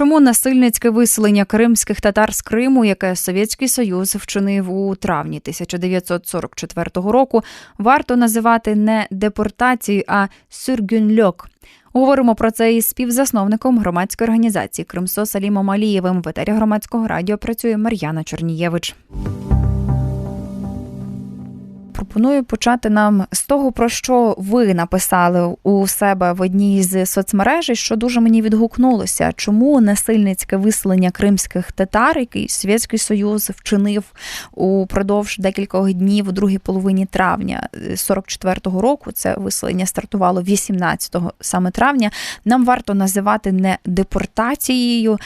Чому насильницьке виселення кримських татар з Криму, яке Совєтський Союз вчинив у травні 1944 року, варто називати не депортацією, а сюргюнльок? Говоримо про це із співзасновником громадської організації Кримсо Салімом Алієвим. В етері громадського радіо працює Мар'яна Чорнієвич. Пропоную почати нам з того, про що ви написали у себе в одній з соцмережей, що дуже мені відгукнулося. Чому насильницьке виселення кримських татар, який Совєтський Союз вчинив упродовж декількох днів у другій половині травня 44-го року? Це виселення стартувало 18 саме травня. Нам варто називати не депортацією,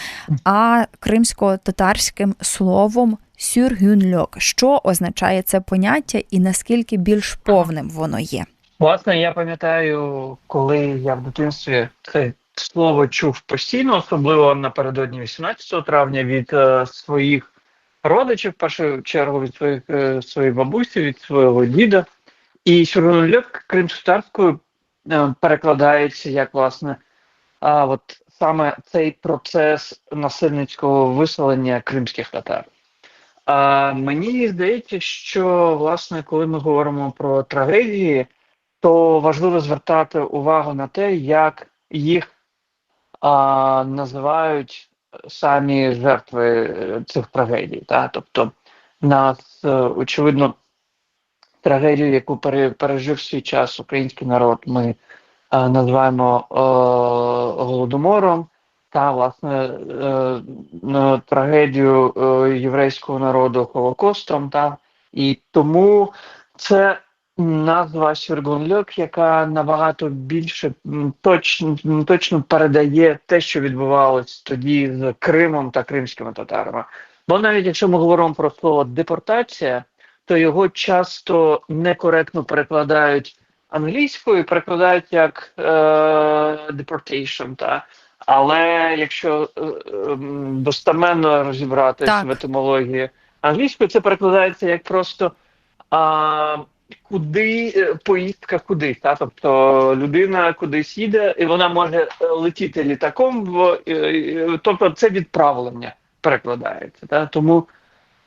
а кримсько-татарським словом сюргюнльок. Що означає це поняття і наскільки більш повним воно є? Власне, я пам'ятаю, коли я в дитинстві це слово чув постійно, особливо напередодні 18 травня від е, своїх родичів, в першу чергу від своїх е, своєї бабусі, від свого діда. І сюргюнльок кримськотарською е, перекладається як власне а, от саме цей процес насильницького виселення кримських татар. А мені здається, що власне, коли ми говоримо про трагедії, то важливо звертати увагу на те, як їх а, називають самі жертви е, цих трагедій. Та? Тобто, нас, е, очевидно, трагедію, яку пережив свій час український народ, ми а, називаємо а, голодомором та власне е, трагедію е, єврейського народу Холокостом, та і тому це назва Сюргунльок, яка набагато більше точно точно передає те, що відбувалось тоді з Кримом та кримськими татарами. Бо навіть якщо ми говоримо про слово депортація, то його часто некоректно перекладають англійською, перекладають як е, deportation, та але якщо е, е, достаменно розібратися в етимології англійської, це перекладається як просто а, куди е, поїздка кудись. Та? Тобто людина кудись їде, і вона може летіти літаком, в, тобто це відправлення перекладається. Та? Тому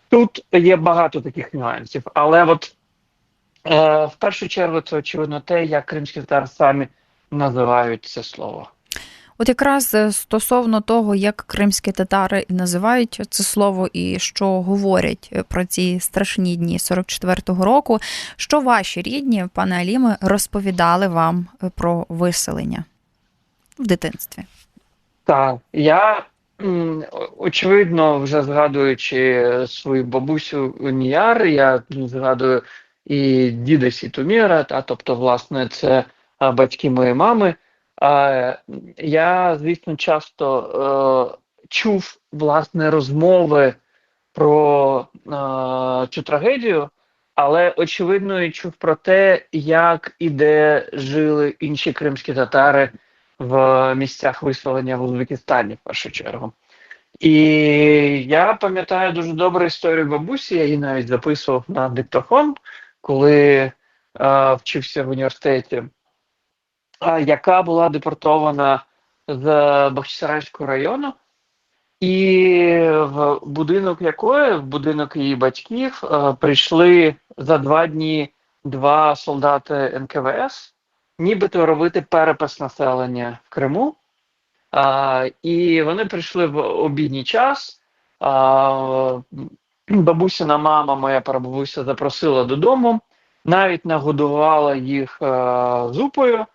тут є багато таких нюансів. Але от е, в першу чергу це очевидно те, як кримські татари самі називають це слово. От якраз е, стосовно того, як кримські татари називають це слово, і що говорять е, про ці страшні дні 44-го року, що ваші рідні, пане Аліме, розповідали вам е, про виселення в дитинстві? Так, я очевидно, вже згадуючи свою бабусю Ніяр, я згадую і діда Сітуміра, та тобто, власне, це батьки моєї мами. Я, звісно, часто е, чув власне розмови про е, цю трагедію, але очевидно і чув про те, як і де жили інші кримські татари в місцях виселення в Узбекистані в першу чергу. І я пам'ятаю дуже добру історію бабусі, я її навіть записував на диктофон, коли е, вчився в університеті яка була депортована з Бахчисарайського району, і в будинок якої, в будинок її батьків, е, прийшли за два дні два солдати НКВС, нібито робити перепис населення в Криму. І вони прийшли в обідній час. А, Бабусина мама, моя прабабуся, запросила додому, навіть нагодувала їх а, зупою.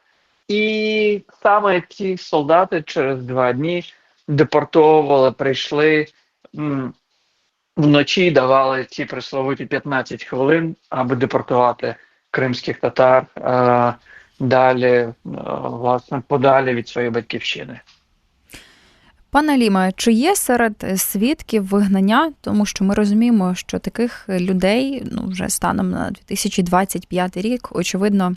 І саме ці солдати через два дні депортовували, прийшли вночі, давали ці присловуті 15 хвилин, аби депортувати кримських татар а, далі, а, власне, подалі від своєї батьківщини. Пане Ліме, чи є серед свідків вигнання, тому що ми розуміємо, що таких людей ну вже станом на 2025 рік, очевидно,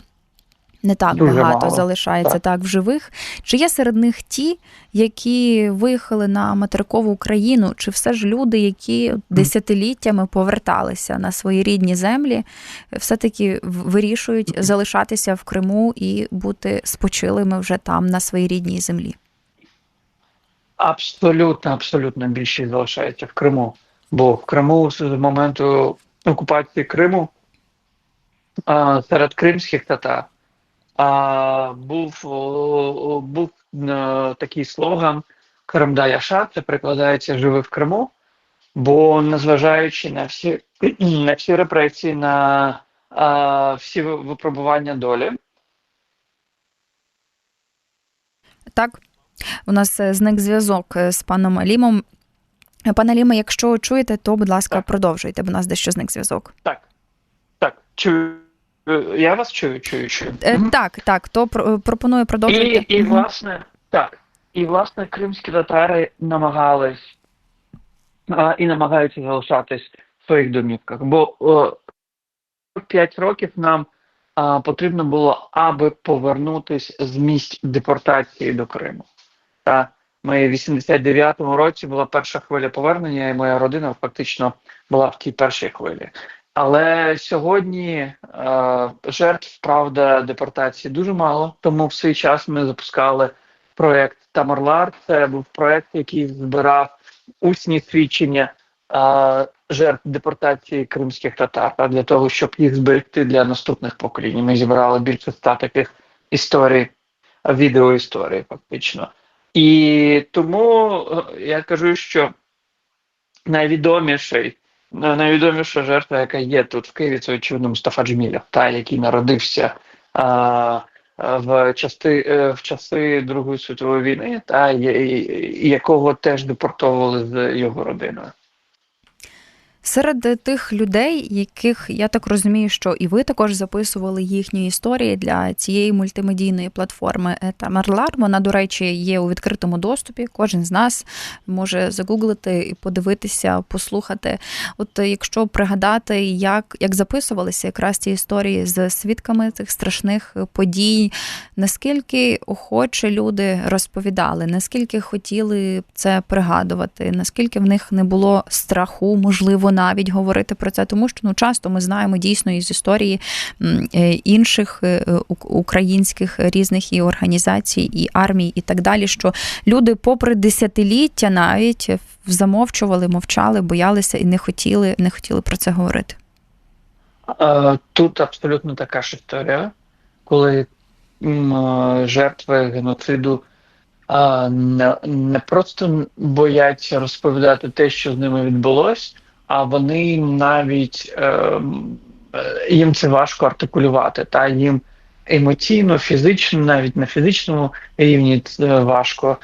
не так Дуже багато мало. залишається так. так в живих. Чи є серед них ті, які виїхали на материкову Україну, чи все ж люди, які десятиліттями поверталися на свої рідні землі, все-таки вирішують залишатися в Криму і бути спочилими вже там на своїй рідній землі? Абсолютно, абсолютно більшість залишається в Криму. Бо в Криму з моменту окупації Криму серед кримських татар а, був, о, був е, такий слоган Кримда Яша, це прикладається живи в Криму, бо незважаючи на всі, на всі репресії, на а, всі випробування долі, Так, у нас е, зник зв'язок е, з паном Алімом. Пане Аліме, якщо чуєте, то, будь ласка, Так. продовжуйте, бо у нас дещо зник зв'язок. так, так, чую, я вас чую, чую, чую. Е, Так, так, то пропоную І, продовжити. і Мгм. власне, так. І власне кримські татари намагались а, і намагаються залишатись в своїх домівках. Бо о, 5 років нам а, потрібно було, аби повернутись з місць депортації до Криму. Та ми в 89-му році була перша хвиля повернення, і моя родина фактично була в тій першій хвилі. Але сьогодні е, жертв правда депортації дуже мало. Тому в свій час ми запускали проект Тамарлар. Це був проект, який збирав усні свідчення е, жертв депортації кримських татар та для того, щоб їх зберегти для наступних поколінь. Ми зібрали більше ста таких історій, відеоісторій, фактично. І тому е, я кажу, що найвідоміший найвідоміша жертва, яка є тут в Києві, це очевидно Мустафа Джміля, та який народився а, в части е, в часи Другої світової війни, та якого теж депортовували з його родиною. Серед тих людей, яких я так розумію, що і ви також записували їхні історії для цієї мультимедійної платформи Тамерлар. Вона, до речі, є у відкритому доступі. Кожен з нас може загуглити і подивитися, послухати. От е, якщо пригадати, як, як записувалися якраз ці історії з свідками цих страшних подій, наскільки охоче люди розповідали, наскільки хотіли це пригадувати, наскільки в них не було страху, можливо, навіть говорити про це, тому що ну часто ми знаємо дійсно із історії е, інших е, українських різних і організацій, і армій, і так далі, що люди, попри десятиліття, навіть замовчували, мовчали, боялися і не хотіли, не хотіли про це говорити. Тут абсолютно така ж історія, коли е, жертви геноциду не, не просто бояться розповідати те, що з ними відбулось, а вони навіть е, їм це важко артикулювати, та їм емоційно, фізично, навіть на фізичному рівні це важко.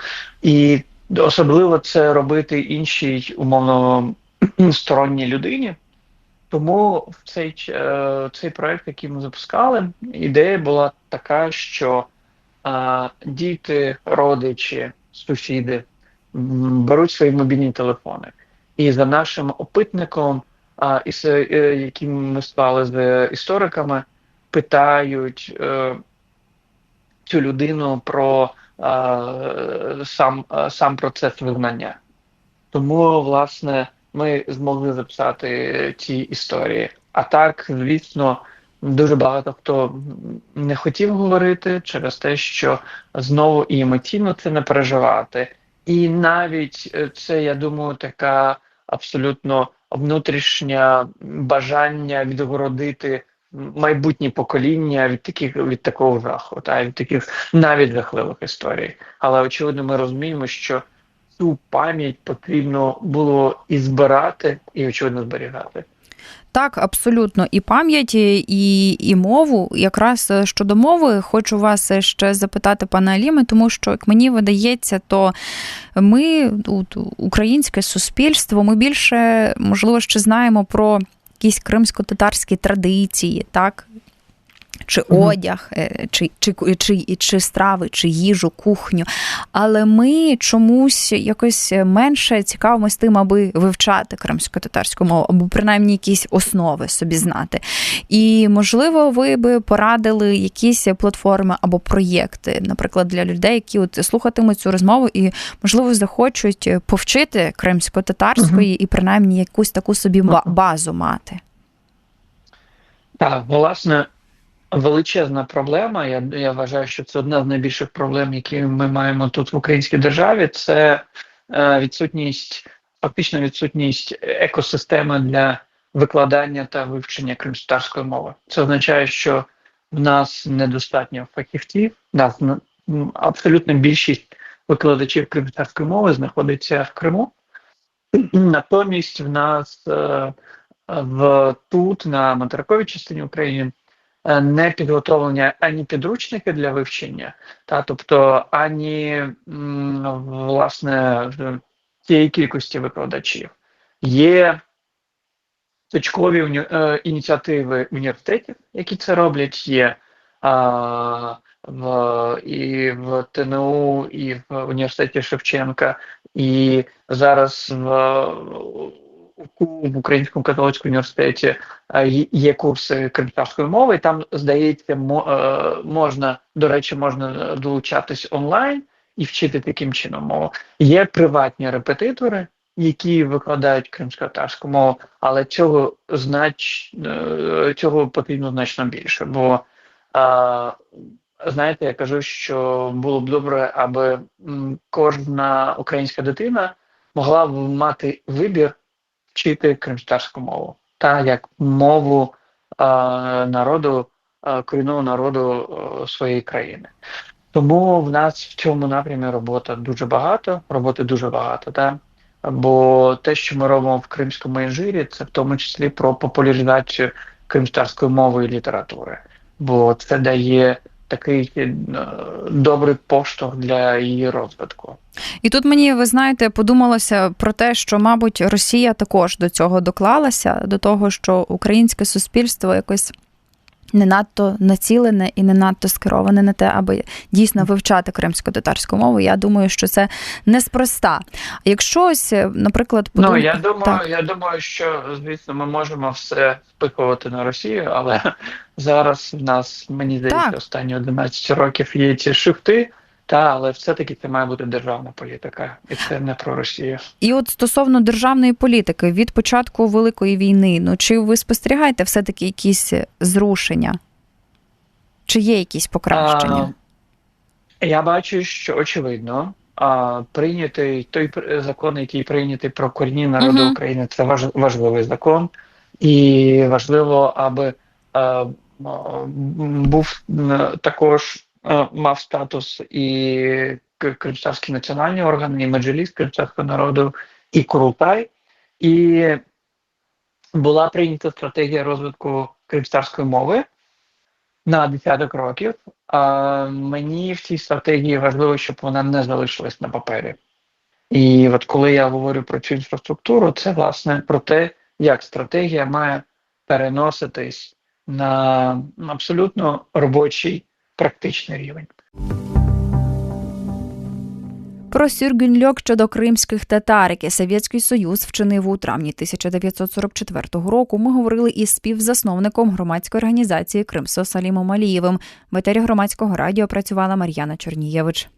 І особливо це робити іншій умовно сторонній людині. Тому в цей, е, цей проект, який ми запускали, ідея була така, що е, діти, родичі, сусіди беруть свої мобільні телефони. І за нашим опитником, а, із, е, яким ми склали з істориками, питають е, цю людину про е, сам, сам процес визнання. Тому, власне, ми змогли записати ці історії. А так, звісно, дуже багато хто не хотів говорити через те, що знову і емоційно це не переживати. І навіть е, це, я думаю, така абсолютно внутрішнє бажання відгородити майбутні покоління від таких від такого жаху, та від таких навіть жахливих історій. Але очевидно, ми розуміємо, що цю пам'ять потрібно було і збирати, і очевидно зберігати. Так, абсолютно, і пам'ять, і, і мову. Якраз е, щодо мови, хочу вас е, ще запитати, пане Аліме, тому що як мені видається, то ми, тут, українське суспільство, ми більше можливо ще знаємо про якісь кримсько-татарські традиції, так. Чи одяг, е, чи, чи, чи, чи страви, чи їжу, кухню. Але ми чомусь якось менше цікавимося тим, аби вивчати кримсько-татарську мову, або принаймні якісь основи собі знати. І можливо, ви би порадили якісь платформи або проєкти, наприклад, для людей, які от слухатимуть цю розмову і можливо захочуть повчити кримсько-татарської і принаймні якусь таку собі базу мати. Так, власне, величезна проблема. Я, я вважаю, що це одна з найбільших проблем, які ми маємо тут в українській державі. Це е, відсутність, фактично відсутність екосистеми для викладання та вивчення кримськотарської мови. Це означає, що в нас недостатньо фахівців, нас абсолютна більшість викладачів кримськотарської мови знаходиться в Криму. Натомість в нас е, в тут, на материковій частині України, не підготовлені ані підручники для вивчення, та тобто ані власне тієї кількості викладачів. Є точкові е, ініціативи університетів, які це роблять. Є а, в, і в ТНУ, і в університеті Шевченка, і зараз в, в Українському католицькому університеті е, є- курси кримської мови. Там, здається, е, можна, до речі, можна долучатись онлайн і вчити таким чином мову. Є приватні репетитори, які викладають кримськотарську мову, але цього знач е, цього потрібно значно більше. Бо знаєте, я кажу, що було б добре, аби кожна українська дитина могла б мати вибір вчити кримськотарську мову, та як мову а, народу, а, корінного народу а, своєї країни. Тому в нас в цьому напрямі робота дуже багато, роботи дуже багато, та. Бо те, що ми робимо в кримському інжирі, це в тому числі про популяризацію кримськотарської мови і літератури, бо це дає такий е, добрий поштовх для її розвитку. І тут мені, ви знаєте, подумалося про те, що, мабуть, Росія також до цього доклалася, до того, що українське суспільство якось. Не надто націлене і не надто скероване на те, аби дійсно вивчати кримсько-татарську мову. Я думаю, що це неспроста. Якщо ось, наприклад, подумати... Ну я думаю, Так. я думаю, що звісно ми можемо все впихувати на Росію, але зараз в нас мені здається останні 11 років є ці шифти. Та але все-таки це має бути державна політика, і це не про Росію. І от стосовно державної політики від початку великої війни, ну чи ви спостерігаєте все-таки якісь зрушення? Чи є якісь покращення? А, я бачу, що очевидно, а, прийнятий той закон, який прийнятий про корінні народи Мгм. України, це важ, важливий закон, і важливо, аби а, м, був також мав статус і к- кримські національні органи, і меджліс кримського народу, і Курултай. І була прийнята стратегія розвитку кримської мови на десяток років. А мені в цій стратегії важливо, щоб вона не залишилась на папері. І от коли я говорю про цю інфраструктуру, це власне про те, як стратегія має переноситись на абсолютно робочий практичний рівень. Про сюргюньльок щодо кримських татар, які Совєтський Союз вчинив у травні 1944 року. Ми говорили із співзасновником громадської організації Кримсо Салімом Алієвим. В етері громадського радіо працювала Мар'яна Чорнієвич.